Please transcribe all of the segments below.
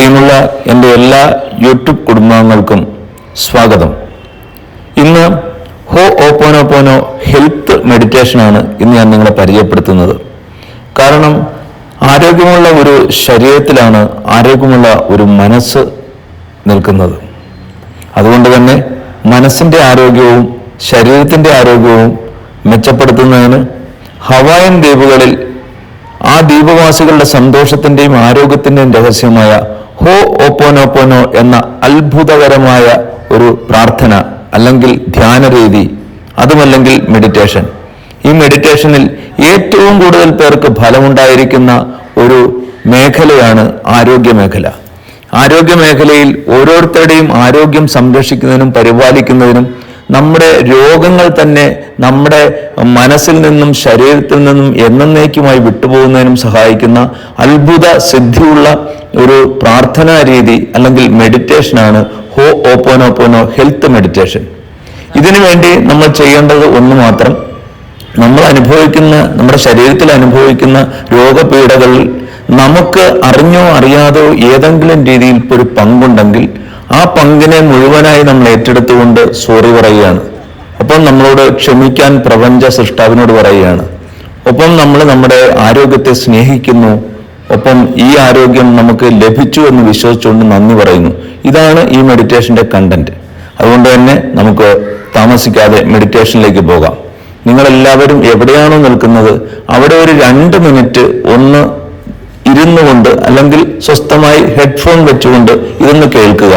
പ്രിയമുള്ള എന്റെ എല്ലാ യൂട്യൂബ് കുടുംബാംഗങ്ങൾക്കും സ്വാഗതം. ഇന്ന് ഹോ ഓപ്പോനോ പോനോ ഹെൽത്ത് മെഡിറ്റേഷനാണ് ഇന്ന് ഞാൻ നിങ്ങളെ പരിചയപ്പെടുത്തുന്നത്. കാരണം ആരോഗ്യമുള്ള ഒരു ശരീരത്തിലാണ് ആരോഗ്യമുള്ള ഒരു മനസ്സ് നിൽക്കുന്നത്. അതുകൊണ്ട് തന്നെ മനസ്സിന്റെ ആരോഗ്യവും ശരീരത്തിന്റെ ആരോഗ്യവും മെച്ചപ്പെടുത്തുന്നതിന് ഹവായൻ ദ്വീപുകളിൽ ആ ദ്വീപവാസികളുടെ സന്തോഷത്തിന്റെയും ആരോഗ്യത്തിന്റെയും രഹസ്യമായ ഹോ ഓപ്പോനോപ്പോനോ എന്ന അത്ഭുതകരമായ ഒരു പ്രാർത്ഥന അല്ലെങ്കിൽ ധ്യാന രീതി അതുമല്ലെങ്കിൽ മെഡിറ്റേഷൻ ഈ മെഡിറ്റേഷനിൽ ഏറ്റവും കൂടുതൽ പേർക്ക് ഫലമുണ്ടായിരിക്കുന്ന ഒരു മേഖലയാണ് ആരോഗ്യ മേഖല ആരോഗ്യ മേഖലയിൽ ഓരോരുത്തരുടെയും ആരോഗ്യം സംരക്ഷിക്കുന്നതിനും പരിപാലിക്കുന്നതിനും നമ്മുടെ രോഗങ്ങൾ തന്നെ നമ്മുടെ മനസ്സിൽ നിന്നും ശരീരത്തിൽ നിന്നും എന്നേക്കുമായി വിട്ടുപോകുന്നതിനും സഹായിക്കുന്ന അത്ഭുത സിദ്ധിയുള്ള ഒരു പ്രാർത്ഥനാ രീതി അല്ലെങ്കിൽ മെഡിറ്റേഷനാണ് ഹോ ഓപ്പോനോപ്പോനോ ഹെൽത്ത് മെഡിറ്റേഷൻ ഇതിനു വേണ്ടി നമ്മൾ ചെയ്യേണ്ടത് ഒന്ന് മാത്രം നമ്മൾ അനുഭവിക്കുന്ന നമ്മുടെ ശരീരത്തിൽ അനുഭവിക്കുന്ന രോഗപീഠകളിൽ നമുക്ക് അറിഞ്ഞോ അറിയാതോ ഏതെങ്കിലും രീതിയിൽ ഒരു പങ്കുണ്ടെങ്കിൽ ആ പങ്കിനെ മുഴുവനായി നമ്മൾ ഏറ്റെടുത്തുകൊണ്ട് സോറി പറയുകയാണ്. ഒപ്പം നമ്മളോട് ക്ഷമിക്കാൻ പ്രപഞ്ച സൃഷ്ടാവിനോട് പറയുകയാണ്. ഒപ്പം നമ്മൾ നമ്മുടെ ആരോഗ്യത്തെ സ്നേഹിക്കുന്നു. ഒപ്പം ഈ ആരോഗ്യം നമുക്ക് ലഭിച്ചു എന്ന് വിശ്വസിച്ചുകൊണ്ട് നന്ദി പറയുന്നു. ഇതാണ് ഈ മെഡിറ്റേഷന്റെ കണ്ടന്റ്. അതുകൊണ്ട് തന്നെ നമുക്ക് താമസിക്കാതെ മെഡിറ്റേഷനിലേക്ക് പോകാം. നിങ്ങളെല്ലാവരും എവിടെയാണോ നിൽക്കുന്നത് അവിടെ ഒരു രണ്ട് മിനിറ്റ് ഒന്ന് ഇരുന്നു കൊണ്ട് അല്ലെങ്കിൽ സ്വസ്ഥമായി ഹെഡ്ഫോൺ വെച്ചുകൊണ്ട് ഇതൊന്ന് കേൾക്കുക.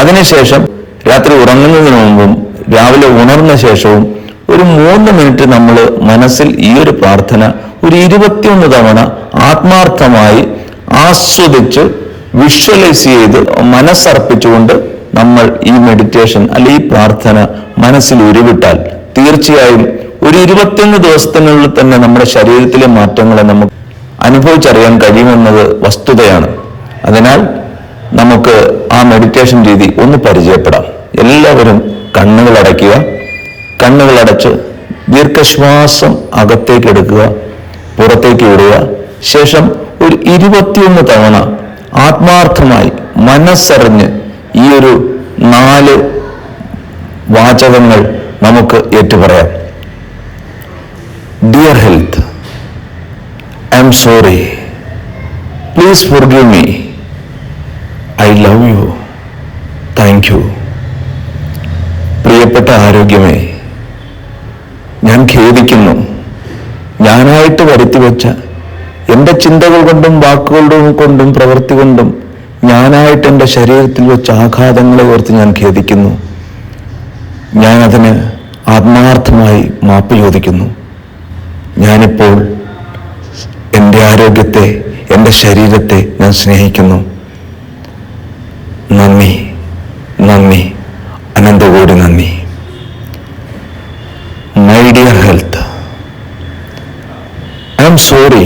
അതിനുശേഷം രാത്രി ഉറങ്ങുന്നതിന് മുമ്പും രാവിലെ ഉണർന്ന ശേഷവും ഒരു മൂന്ന് മിനിറ്റ് നമ്മൾ മനസ്സിൽ ഈ ഒരു പ്രാർത്ഥന ഒരു ഇരുപത്തിയൊന്ന് തവണ ആത്മാർത്ഥമായി ആസ്വദിച്ച് വിഷ്വലൈസ് ചെയ്ത് മനസ്സർപ്പിച്ചുകൊണ്ട് നമ്മൾ ഈ മെഡിറ്റേഷൻ അല്ലെ ഈ പ്രാർത്ഥന മനസ്സിൽ ഉരുവിട്ടാൽ തീർച്ചയായും ഒരു ഇരുപത്തിയൊന്ന് ദിവസത്തിനുള്ളിൽ തന്നെ നമ്മുടെ ശരീരത്തിലെ മാറ്റങ്ങളെ നമുക്ക് അനുഭവിച്ചറിയാൻ കഴിയുമെന്നത് വസ്തുതയാണ്. അതിനാൽ നമുക്ക് ആ മെഡിറ്റേഷൻ രീതി ഒന്ന് പരിചയപ്പെടാം. എല്ലാവരും കണ്ണുകൾ അടയ്ക്കുക. കണ്ണുകൾ അടച്ച് ദീർഘശ്വാസം അകത്തേക്ക് എടുക്കുക. പുറത്തേക്ക് വിടുക ശേഷം ഒരു ഇരുപത്തിയൊന്ന് തവണ ആത്മാർത്ഥമായി മനസ്സറിഞ്ഞ് ഈ ഒരു നാല് വാചകങ്ങൾ നമുക്ക് ഏറ്റുപറയാം. Dear health sorry please forgive me I love you thank you പ്രിയപ്പെട്ട ആരോഗ്യമേ ഞാൻ ഖേദിക്കുന്നു. ഞാനായിട്ട് വരുത്തിവെച്ച എന്റെ ചിന്തകൾ കൊണ്ടും വാക്കുകളും കൊണ്ടും പ്രവൃത്തി കൊണ്ടും ഞാനായിട്ട് എന്റെ ശരീരത്തിൽ വെച്ച ആഘാതങ്ങളെ ഓർത്ത് ഞാൻ ഖേദിക്കുന്നു. ഞാൻ അതിന് ആത്മാർത്ഥമായി മാപ്പ് ചോദിക്കുന്നു. ഞാനിപ്പോൾ എന്റെ ആരോഗ്യത്തെ എന്റെ ശരീരത്തെ ഞാൻ സ്നേഹിക്കുന്നു. നന്ദി നന്ദി അനന്തകോടി നന്ദി. My dear health I am sorry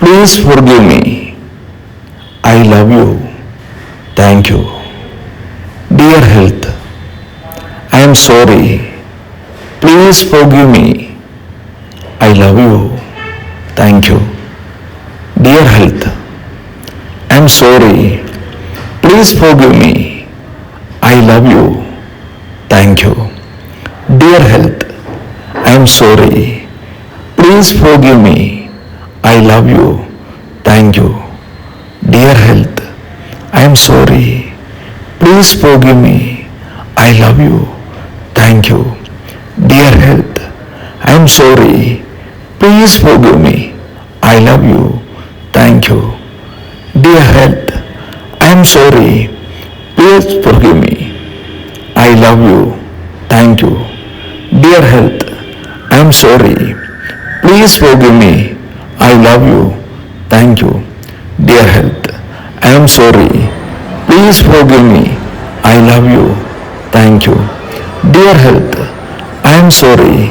please forgive me I love you thank you dear health I am sorry please forgive me I love you Thank you. Dear health, I am sorry. Please forgive me. I love you. Thank you. Dear health, I am sorry. Please forgive me. I love you. Thank you. Dear health, I am sorry. Please forgive me. I love you. Thank you. Dear health, I am sorry. Please forgive me. I love you. Thank you. Dear health, I am sorry. Please forgive me. I love you. Thank you. Dear health, I am sorry. Please forgive me. I love you. Thank you. Dear health, I am sorry. Please forgive me. I love you. Thank you. Dear health, I am sorry.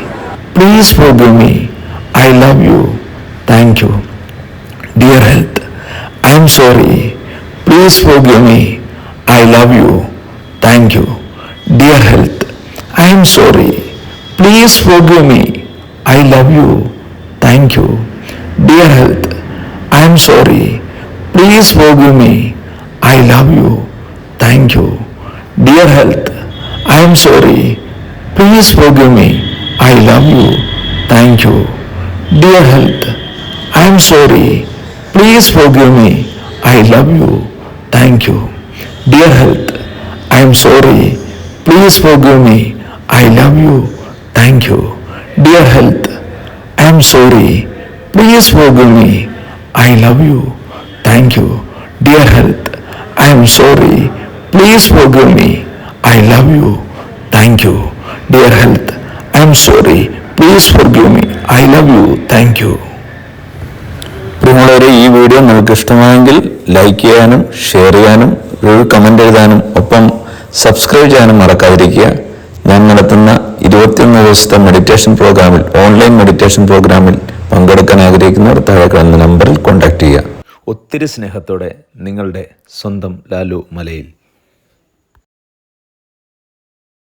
Please forgive me. I love you. Thank you. Dear health, I am sorry. Please forgive me. I love you. Thank you. Dear health, I am sorry. Please forgive me. I love you. Thank you. Dear health, I am sorry. Please forgive me. I love you. Thank you. Dear health, I am sorry. Please forgive me. I love you. Thank you. Dear health, I am sorry. Please forgive me. I love you. Thank you. Dear health, I am sorry. Please forgive me. I love you. Thank you. Dear health, I am sorry. Please forgive me. I love you. Thank you. Dear health, I am sorry. Please forgive me. I love you. Thank you. Dear health, I am sorry. Please forgive me. I love you. Thank you. പ്രിയമുള്ളവരെ ഈ video നിങ്ങൾക്ക് ഇഷ്ടമായെങ്കിൽ like ചെയ്യാനും share ചെയ്യാനും ഒരു comment എഴുതാനും ഒപ്പം subscribe ചെയ്യാനും മറക്കാതിരിക്കുക. ഞാൻ നടത്തുന്ന ഇരുപത്തിയൊന്ന് ദിവസത്തെ മെഡിറ്റേഷൻ പ്രോഗ്രാമിൽ ഓൺലൈൻ മെഡിറ്റേഷൻ പ്രോഗ്രാമിൽ പങ്കെടുക്കാൻ ആഗ്രഹിക്കുന്നവർ താഴെ കാണുന്ന നമ്പറിൽ കോൺടാക്ട് ചെയ്യുക. ഒത്തിരി സ്നേഹത്തോടെ നിങ്ങളുടെ സ്വന്തം ലാലു മലയിൽ.